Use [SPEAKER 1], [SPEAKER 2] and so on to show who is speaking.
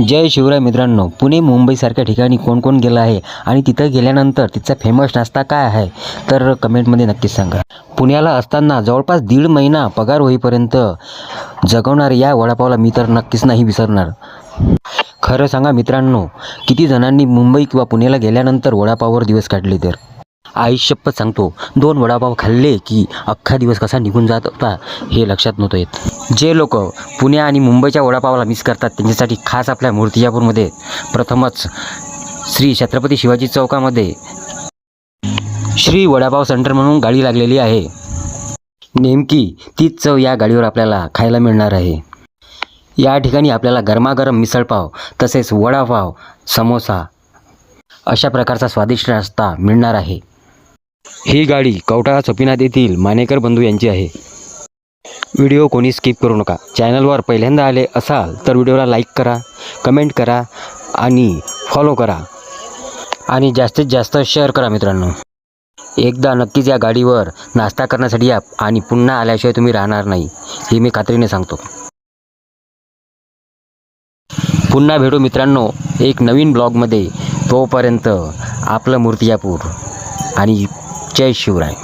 [SPEAKER 1] जय शिवराय मित्रांनो पुणे मुंबईसारख्या ठिकाणी कोण कोण गेलं आहे आणि तिथं गेल्यानंतर तिथचा फेमस नाश्ता काय आहे तर कमेंटमध्ये नक्कीच सांगा. पुण्याला असताना जवळपास दीड महिना पगार होईपर्यंत जगवणार या वडापावला मी तर नक्कीच नाही विसरणार. खरं सांगा मित्रांनो किती जणांनी मुंबई किंवा पुण्याला गेल्यानंतर वडापाववर दिवस काढले तर? आयुष्यपत सांगतो दोन वडापाव खाल्ले की अख्खा दिवस कसा निघून जात होता हे लक्षात नव्हतं येत. जे लोक पुणे आणि मुंबईच्या वडापावाला मिस करतात त्यांच्यासाठी खास आपल्या मूर्तिजापूरमध्ये प्रथमच श्री छत्रपती शिवाजी चौकामध्ये श्री वडापाव सेंटर म्हणून गाडी लागलेली आहे. नेमकी तीच चव या गाडीवर आपल्याला खायला मिळणार आहे. या ठिकाणी आपल्याला गरमागरम मिसळपाव तसेच वडापाव समोसा अशा प्रकारचा स्वादिष्ट नाश्ता मिळणार आहे. ही गाडी कवटाळा सोपिनाथ येथील मानेकर बंधू यांची आहे. व्हिडिओ कोणी स्किप करू नका. चॅनलवर पहिल्यांदा आले असाल तर व्हिडिओला लाईक करा कमेंट करा आणि फॉलो करा. आणि जास्तीत जास्त शेअर करा मित्रांनो. एकदा नक्कीच या गाडीवर नाश्ता करण्यासाठी या आणि पुन्हा आल्याशिवाय तुम्ही राहणार नाही हे मी खात्रीने सांगतो. पुन्हा भेटू मित्रांनो एक नवीन ब्लॉगमध्ये. तोपर्यंत आपलं मूर्तिजापूर आणि जय शिवराय.